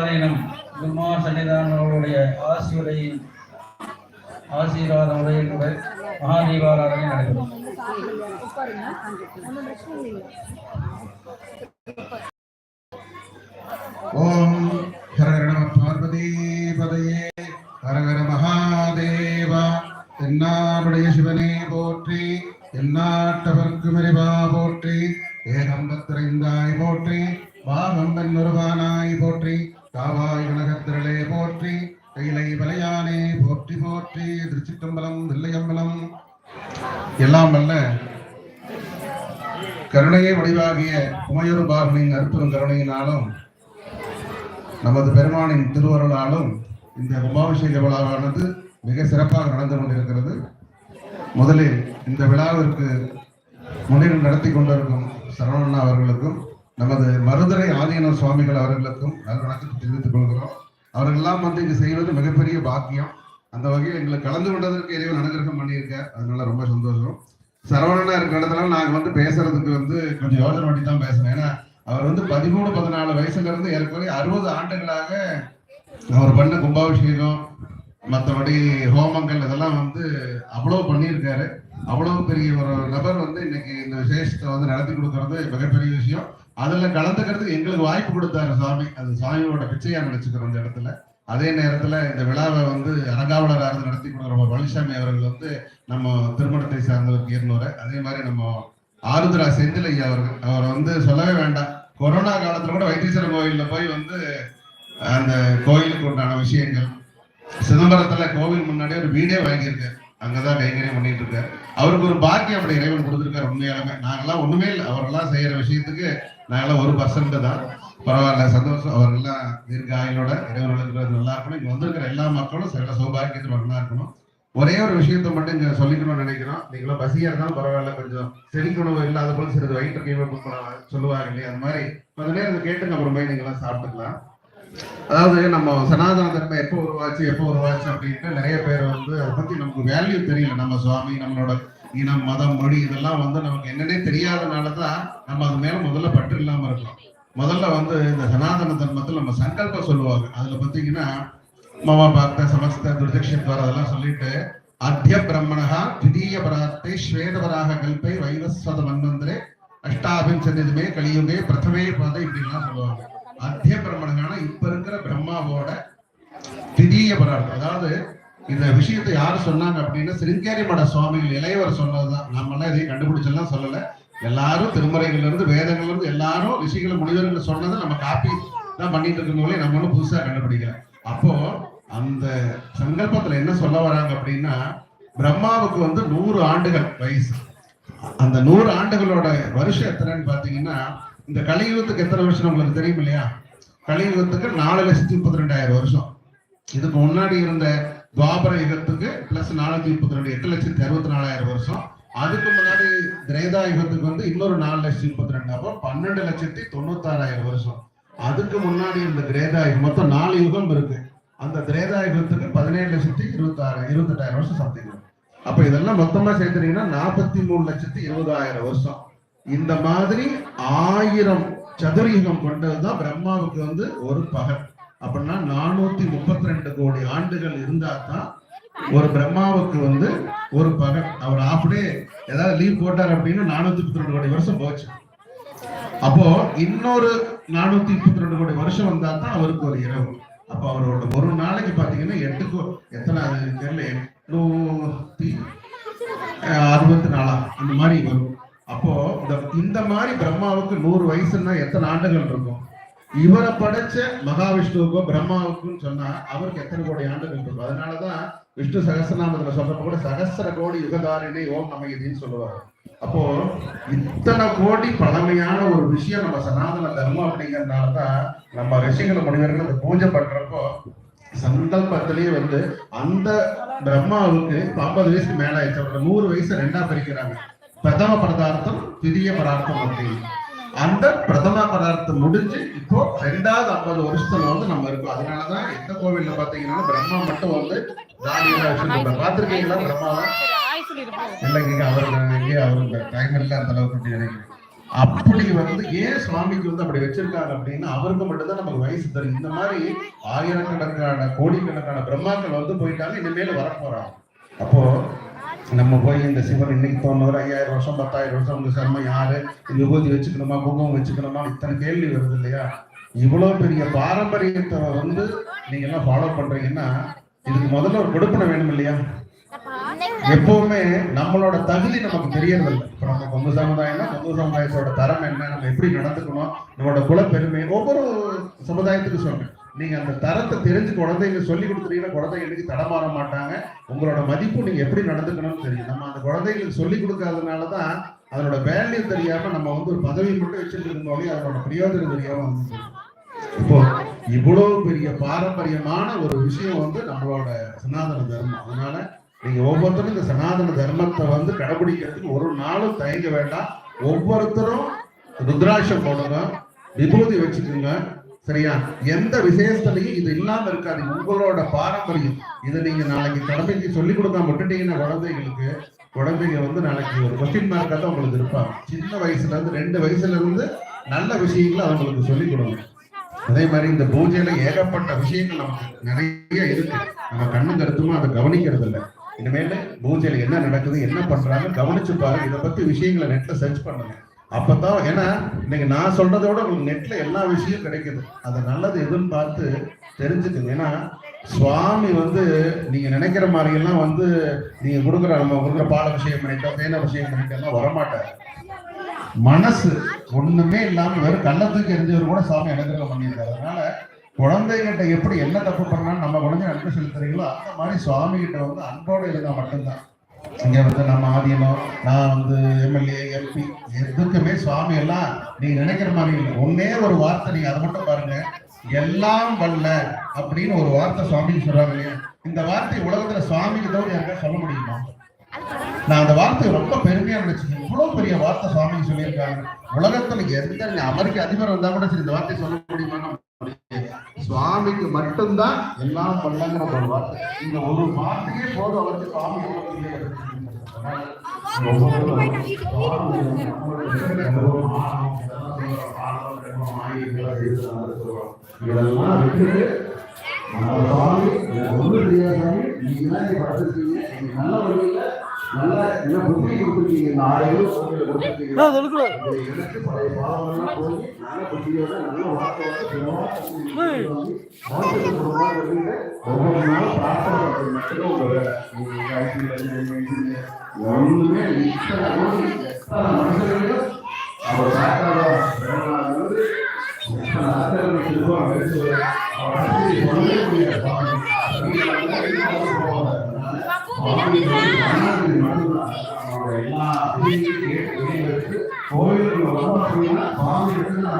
பிரம்மா சன்னிதானங்களுடைய ஆசியுரை ஆசீர்வாத உரையினுடன் மகாதீபாராதனை நடைபெறும். ஓம் ஹரஹர நம பார்வதி பதையே. ஹரஹர மகாதேவா. தென்னாடுடைய சிவனே போற்றி எந்நாட்டவர்க்கும் இறைவா போற்றி. காவாய் கனகத்திரளே போற்றி கைலை வலையானே போற்றி போற்றி திருச்சிற்றம்பலம் வில்லையம்பலம் எல்லாம் வல்ல கருணையை வடிவாகிய உமையொரு பாகனின் அற்புதம் கருணையினாலும் நமது பெருமானின் திருவருளாலும் இந்த கும்பாபிஷேக விழாவானது மிக சிறப்பாக நடந்து கொண்டிருக்கிறது. முதலில் இந்த விழாவிற்கு முன்னின்று நடத்தி கொண்டிருக்கும் சரவணண்ணா அவர்களுக்கும் நமது மருதுரை ஆதீன சுவாமிகள் அவர்களுக்கும் நல்ல தெரிவித்துக் கொள்கிறோம். அவர்களெல்லாம் வந்து இங்கு செய்வது மிகப்பெரிய பாக்கியம். அந்த வகையில் எங்களை கலந்து கொண்டதற்கு இறைவன் அனுகிரகம் பண்ணியிருக்கார். அதனால ரொம்ப சந்தோஷம். சரவணனா இருக்கிற இடத்துல நாங்க வந்து பேசுறதுக்கு வந்து கொஞ்சம் யோசனை பண்ணி தான் பேசுறேன். ஏன்னா அவர் வந்து பதிமூணு பதினாலு வயசுல இருந்து ஏற்கனவே அறுபது ஆண்டுகளாக அவர் பண்ண கும்பாபிஷேகம் மற்றபடி ஹோமங்கள் இதெல்லாம் வந்து அவ்வளவு பண்ணியிருக்காரு. அவ்வளவு பெரிய ஒரு நபர் வந்து இன்னைக்கு இந்த விசேஷத்தை வந்து நடத்தி கொடுக்கறது மிகப்பெரிய விஷயம். அதுல கலந்துக்கிறதுக்கு எங்களுக்கு வாய்ப்பு கொடுத்தாரு சுவாமி அது சுவாமியோட பிச்சையா நினைச்சுக்கிறோம் அந்த இடத்துல. அதே நேரத்துல இந்த விழாவை வந்து அரங்காவலராக நடத்தி கொடுக்குற பழனிசாமி அவர்கள் வந்து நம்ம திருமணத்தை சார்ந்தவர் ஈர்னூர் அதே மாதிரி நம்ம ஆருத்ரா செந்திலைய அவர்கள். அவர் வந்து சொல்லவே வேண்டாம். கொரோனா காலத்துல கூட வைத்தீஸ்வரர் கோயில்ல போய் வந்து அந்த கோயிலுக்கு உண்டான விஷயங்கள். சிதம்பரத்துல கோவில் முன்னாடி ஒரு வீடே வாங்கியிருக்காரு. அங்கதான் கைங்கரியம் பண்ணிட்டு இருக்காரு. அவருக்கு ஒரு பாக்கியம் அப்படி இறைவன் கொடுத்துருக்காரு உண்மையாலுமே. நாங்கெல்லாம் ஒண்ணுமே இல்லை. அவரெல்லாம் செய்யற விஷயத்துக்கு நாங்களாம் ஒரு பர்சன்ட் தான். பரவாயில்ல சந்தோஷம். அவரெல்லாம் தீர்க்க ஆயுளோட நல்லா இருக்கணும். இங்கே வந்திருக்கிற எல்லா மக்களும் சில சௌபாகியத்தில் நல்லா இருக்கணும். ஒரே ஒரு விஷயத்தை மட்டும் இங்கே சொல்லிக்கணும்னு நினைக்கிறோம். நீங்களும் பசியாக இருந்தாலும் பரவாயில்ல கொஞ்சம் செரிக்கணும் இல்லாத போல சிறிது வயிற்று கீழே சொல்லுவாங்க இல்லையா? அந்த மாதிரி கொஞ்ச நேரம் கேட்டுங்க அப்புறம் போய் சாப்பிட்டுக்கலாம். அதாவது நம்ம சனாதன தர்மை எப்போ உருவாச்சு எப்போ உருவாச்சு அப்படின்ட்டு நிறைய பேர் வந்து அதை பத்தி நமக்கு வேல்யூ தெரியல. நம்ம சுவாமி நம்மளோட இனம் மதம் மொழி இதெல்லாம் வந்து நமக்கு என்னன்னே தெரியாதனால தான் நம்ம அது மேல முதல்ல பற்று இல்லாம இருக்கோம் முதல்ல வந்து இந்த சனாதன தர்மத்தில் நம்ம சங்கல்பம் சொல்லுவாங்க. அதுல பாத்தீங்கன்னா மம பக்த சமஸ்த துர்தக்ஷத்வார அதெல்லாம் சொல்லிட்டு அத்திய பிரம்மணா திதீய பராத்தை ஸ்வேதவராக கல்பை வைவஸ்வத மன்வந்தரே அஷ்டாபிஞ்சனிதுமே கலியுமே பிரதமே இப்படி எல்லாம் சொல்லுவாங்க. அத்திய பிரம்மணகான இப்ப இருக்கிற பிரம்மாவோட திதீய பரார்த்தம் அதாவது இந்த விஷயத்தை யாரு சொன்னாங்க அப்படின்னா சிருங்கேரி மட சுவாமிகள் இளையவர் சொன்னதுதான். நம்ம எல்லாம் இதையும் கண்டுபிடிச்செல்லாம் சொல்லல. எல்லாரும் திருமறைகள்ல இருந்து வேதங்கள்ல இருந்து எல்லாரும் ரிஷிகள் முனிவர்கள் சொன்னதை நம்ம காப்பி தான் பண்ணிட்டு இருக்கிறவங்களே நம்ம ஒன்றும் புதுசா கண்டுபிடிக்கல. அப்போ அந்த சங்கல்பத்துல என்ன சொல்ல வராங்க அப்படின்னா பிரம்மாவுக்கு வந்து நூறு ஆண்டுகள் வயசு. அந்த நூறு ஆண்டுகளோட வருஷம் எத்தனைன்னு பாத்தீங்கன்னா இந்த கலியுகத்துக்கு எத்தனை வருஷம் நம்மளுக்கு தெரியும் இல்லையா? கலியுகத்துக்கு நாலு லட்சத்தி முப்பத்தி ரெண்டாயிரம் வருஷம். இதுக்கு முன்னாடி இருந்த துவாபர யுகத்துக்கு பிளஸ் நானூத்தி முப்பத்தி ரெண்டு எட்டு லட்சத்தி அறுபத்தி நாலாயிரம் வருஷம். அதுக்கு முன்னாடி திரேதா யுகத்துக்கு வந்து இன்னொரு நாலு லட்சத்தி முப்பத்தி ரெண்டு அப்போ பன்னெண்டு லட்சத்தி தொண்ணூத்தாறாயிரம் வருஷம். அதுக்கு முன்னாடி இந்த திரேதா யுகம் மொத்தம் நாலு யுகம் இருக்கு. அந்த திரேதா யுகத்துக்கு பதினேழு லட்சத்தி இருபத்தாறு இருபத்தெட்டாயிரம் வருஷம் சம்திங் அப்ப இதெல்லாம் மொத்தமா சேர்த்துட்டீங்கன்னா நாற்பத்தி மூணு லட்சத்தி இருபதாயிரம் வருஷம். இந்த மாதிரி ஆயிரம் சதுரீகம் கொண்டதுதான் பிரம்மாவுக்கு வந்து ஒரு பகல். அப்படின்னா நானூத்தி முப்பத்தி ரெண்டு கோடி ஆண்டுகள் இருந்தா தான் ஒரு பிரம்மாவுக்கு வந்து ஒரு பகல். அவர் ஆஃப் டே ஏதாவது லீவ் போட்டார் அப்படின்னா நானூத்தி முப்பத்தி ரெண்டு கோடி வருஷம் போச்சு. அப்போ இன்னொரு நானூத்தி முப்பத்தி ரெண்டு கோடி வருஷம் வந்தா தான் அவருக்கு ஒரு இரவு. அப்ப அவரோட ஒரு நாளைக்கு பாத்தீங்கன்னா எட்டு எத்தனை தெரியல எட்நூத்தி அறுபத்தி நாலா அந்த மாதிரி வரும். அப்போ இந்த இந்த மாதிரி பிரம்மாவுக்கு நூறு வயசுன்னா எத்தனை ஆண்டுகள் இருக்கும்? இவரை படைச்ச மகாவிஷ்ணுவுக்கும் பிரம்மாவுக்கும் சொன்னா அவருக்கு எத்தனை கோடி ஆண்டுகள் இருக்கும்? அதனாலதான் விஷ்ணு சகசிரநாமத்துல சொல்றப்ப கூட சகஸ்ர கோடி யுகதாரிணி ஓம் நமகிதின்னு சொல்லுவாங்க. அப்போ இத்தனை கோடி பழமையான ஒரு விஷயம் நம்ம சனாதன தர்மம் அப்படிங்கறதுனாலதான் நம்ம ரிஷிகள் முனிவர்கள் இந்த பூஜை பண்றப்போ சங்கல்பத்திலேயே வந்து அந்த பிரம்மாவுக்கு ஐம்பது வயசுக்கு மேல ஆயிடுச்சு நூறு வயசு ரெண்டா பிரிக்கிறாங்க. பிரதம பதார்த்தம் திரிய பதார்த்தம் அப்படின்னு. அந்த பிரதம பதார்த்தம் முடிஞ்சு இப்போ ரெண்டாவது ஐம்பது வருஷத்துல வந்து நம்ம இருக்கோம். அதனாலதான் எந்த கோவில்ல பாத்தீங்கன்னா பிரம்மா மட்டும் வந்து தானியம் பாத்திருக்கீங்களா பிரம்மாவை? இல்லைங்க அவர் அவருக்கு டைம் இல்லை அந்த அளவுக்கு நினைக்கிறேன் அப்படி வந்து ஏன் சுவாமிக்கு வந்து அப்படி வச்சிருக்காங்க அப்படின்னா அவருக்கு மட்டும்தான் நமக்கு வயசு தெரியும். இந்த மாதிரி ஆயிரக்கணக்கான கோடிக்கணக்கான பிரம்மாக்கள் வந்து போயிட்டாங்க இனிமேல் வரப்போறாங்க. அப்போ நம்ம போய் இந்த சிவன் இன்னைக்கு போனவர் ஐயாயிரம் வருஷம் பத்தாயிரம் வருஷம் உங்க சர்மம் யாரு? விபூதி வச்சுக்கணுமா குங்குமம் வச்சுக்கணுமா? இத்தனை கேள்வி வருது இல்லையா? இவ்வளவு பெரிய பாரம்பரியத்தை வந்து நீங்க எல்லாம் ஃபாலோ பண்றீங்கன்னா இதுக்கு முதல்ல ஒரு கொடுப்பனை வேணும் இல்லையா? எப்பவுமே நம்மளோட தகுதி நமக்கு தெரியறதில்லை. இப்ப நம்ம கொங்கு சமுதாயம்னா கொங்கு சமுதாயத்தோட தரம் என்ன? நம்ம எப்படி நடந்துக்கணும்? நம்மளோட குலப்பெருமை ஒவ்வொரு சமுதாயத்துக்கு சொல்றேன். நீங்க அந்த தரத்தை தெரிஞ்சு குழந்தைங்க சொல்லி கொடுத்துட்டீங்கன்னா குழந்தைங்க தடமாற மாட்டாங்க. உங்களோட மதிப்பு நீங்க எப்படி நடந்துக்கணும்னு தெரியும். நம்ம அந்த குழந்தைங்களுக்கு சொல்லி கொடுக்காதனால தான் அதனோட வேல்யூ தெரியாம நம்ம வந்து ஒரு பதவி மட்டும் வச்சுட்டு அதனோட பிரயோஜனம் தெரியாம வந்து இப்போ இவ்வளவு பெரிய பாரம்பரியமான ஒரு விஷயம் வந்து நம்மளோட சனாதன தர்மம். அதனால நீங்க ஒவ்வொருத்தரும் இந்த சனாதன தர்மத்தை வந்து கடைபிடிக்கிறதுக்கு ஒரு நாளும் தயங்க வேண்டாம். ஒவ்வொருத்தரும் ருத்ராட்சம் போடுங்க விபூதி வச்சுக்கோங்க. சரியா? எந்த விசேஷத்துலையும் இது இல்லாம இருக்காது. உங்களோட பாரம்பரியம். இதை நீங்க நாளைக்கு கடமைக்கு சொல்லி கொடுக்காம விட்டுட்டீங்கன்னா குழந்தைகளுக்கு குழந்தைங்க வந்து நாளைக்கு ஒரு கொஸ்டின் மார்க்காக தான் உங்களுக்கு இருப்பாங்க. சின்ன வயசுல இருந்து ரெண்டு வயசுல இருந்து நல்ல விஷயங்களை அவங்களுக்கு சொல்லி கொடுங்க. அதே மாதிரி இந்த பூஜையில ஏகப்பட்ட விஷயங்கள் நமக்கு நிறைய இருக்கு. நம்ம கண்ணு கருத்துமா அதை கவனிக்கிறது இல்லை. இனிமேல் பூஜையில என்ன நடக்குது என்ன பண்றாங்க கவனிச்சு பாருங்க. இதை பத்தி விஷயங்களை நெட்ல சர்ச் பண்ணுங்க. அப்பதான் ஏன்னா இன்னைக்கு நான் சொல்றதோட உங்களுக்கு நெட்ல எல்லா விஷயம் கிடைக்குது. அது நல்லது எதுன்னு பார்த்து தெரிஞ்சுக்குங்க. ஏன்னா சுவாமி வந்து நீங்க நினைக்கிற மாதிரி எல்லாம் வந்து நீங்க கொடுக்குற நம்ம கொடுக்குற பால விஷயம் பண்ணிட்டோம் தேன விஷயம் பண்ணிட்டோம் எல்லாம் வரமாட்டாரு. மனசு ஒண்ணுமே இல்லாம வெறும் கள்ளத்துக்கு எரிஞ்சவர் கூட சாமி அனுகிரகம் பண்ணியிருக்காரு. அதனால குழந்தைகிட்ட எப்படி என்ன தப்பு பண்ணாலும் நம்ம குழந்தை அன்பு செலுத்துறீங்களோ அந்த மாதிரி சுவாமி கிட்ட வந்து அன்போட இருந்தா மட்டும்தான். இங்கே வந்து நம்ம ஆதீனம் நான் வந்து எம்எல்ஏ எம்பி எதுக்குமே சுவாமி எல்லாம் நீ நினைக்கிற மாதிரி இல்லை. ஒன்னே ஒரு வார்த்தை நீங்கள் அதை மட்டும் பாருங்க. எல்லாம் வல்ல அப்படின்னு ஒரு வார்த்தை சுவாமி சொல்றாங்க இல்லையா? இந்த வார்த்தை உலகத்துல சுவாமிக்கு தவிர யாருக்கா சொல்ல முடியுமா? நான் அந்த வார்த்தையை ரொம்ப பெருமையா நினைச்சேன். இவ்வளவு பெரிய வார்த்தை சுவாமி சொல்லியிருக்காங்க. உலகத்துல எந்த அமெரிக்க அதிபர் வந்தா கூட சரி இந்த வார்த்தையை சொல்ல முடியுமா சுவாமிக்கு மட்டும்தான் எல்லாம் பண்ணங்கிற ஒரு வார்த்தை இந்த ஒரு வார்த்தையே போதும் அவருக்கு சுவாமி இதெல்லாம் விட்டுட்டு நம்ம சுவாமி ஒன்றும் தெரியாத நீங்க தான் படுத்துருக்கீங்க. நீங்க நல்ல வழியில நல்ல என்ன புத்தி கொடுத்துருக்கீங்க இந்த ஆயிரம் கோவில கொடுத்துருக்கீங்க இது எனக்கு பழைய பாவங்கள்லாம் போய் நல்ல புத்தியோட நல்ல வார்த்தையோட வாழ்த்துக்கு கொடுப்பாங்க அப்படின்னு ஒவ்வொரு நாளும் பிரார்த்தனை பண்றது மட்டும் உங்க வேலை நீங்க ஐடில இருந்து ஒண்ணுமே இத்தனை கோடி எத்தனை மனுஷர்களும் அவர் சாக்காத பிறநாளிலிருந்து எத்தனை ஆசிரியர்கள் திரும்ப பேசுவார் அவர் பற்றி சொல்லவே அப்படின்னா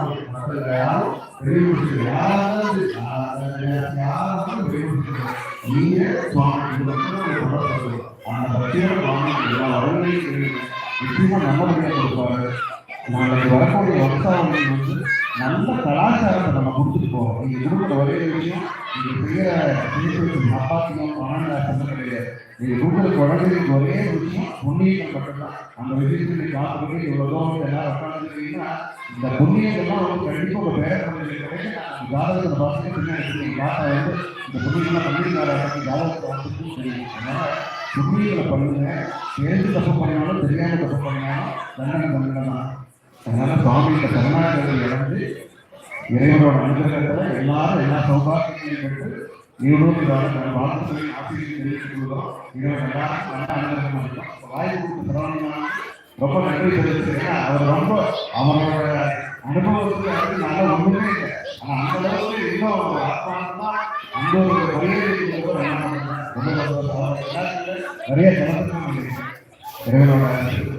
யாரும் வெளிப்படுத்து யாராவது யாராவது வெளிப்படுத்து நீங்க சுவாமி அந்த பக்தியோட சுவாமி எல்லா கொடுப்பாரு நாளைக்கு வரக்கூடிய வருஷம் வந்து நல்ல கலாச்சாரத்தை நம்ம கொடுத்துட்டு போவோம் நீங்கள் கொடுக்குற ஒரே விஷயம் நீங்க செய்யற அப்பாத்தியம் ஆனந்த கிடையாது நீங்கள் கொடுக்குற குழந்தைகளுக்கு ஒரே விஷயம் புண்ணியங்கள் மட்டும்தான் அந்த விஷயத்தை நீங்க பார்த்துக்கிட்டு இவ்வளவு தூரம் எல்லாரும் உட்காந்துருக்கீங்கன்னா இந்த புண்ணியங்கள்லாம் வந்து கண்டிப்பாக உங்க பேர குழந்தைகளுக்கு ஜாதகத்தை பார்த்து பின்னாடி நீங்க வந்து இந்த புண்ணியங்கள்லாம் பண்ணிருக்காரு ஜாதகத்தை பார்த்துட்டு தெரியும் அதனால புண்ணியங்களை பண்ணுங்க. தெரிஞ்சு தப்பு பண்ணாலும் தெரியாமல் தப்பு பண்ணாலும் தண்டனை பண்ணலாம் அதனால சுவாமியோட கருணாகரை இழந்து இறைவனோட அனுகிரகத்துல எல்லாரும் எல்லா சௌபாகியங்களையும் பெற்று நீரோடு வாழ்த்துக்களை ஆசிரியர் தெரிவித்துக் கொள்கிறோம். இறைவன் எல்லாரும் நல்ல அனுகிரகம் பண்ணுறோம் வாய்ப்பு கொடுத்து சரவணனா ரொம்ப நன்றி தெரிவிச்சிருக்கேன் அவர் ரொம்ப அவரோட அனுபவத்துக்கு வந்து நல்ல ஒன்றுமே இல்லை. ஆனால் அந்த அளவுக்கு இன்னும் ஒரு ஆத்மானமா அந்த ஒரு வழியை ரொம்ப நிறைய கலந்துக்க இறைவனோட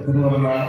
திருவருளால்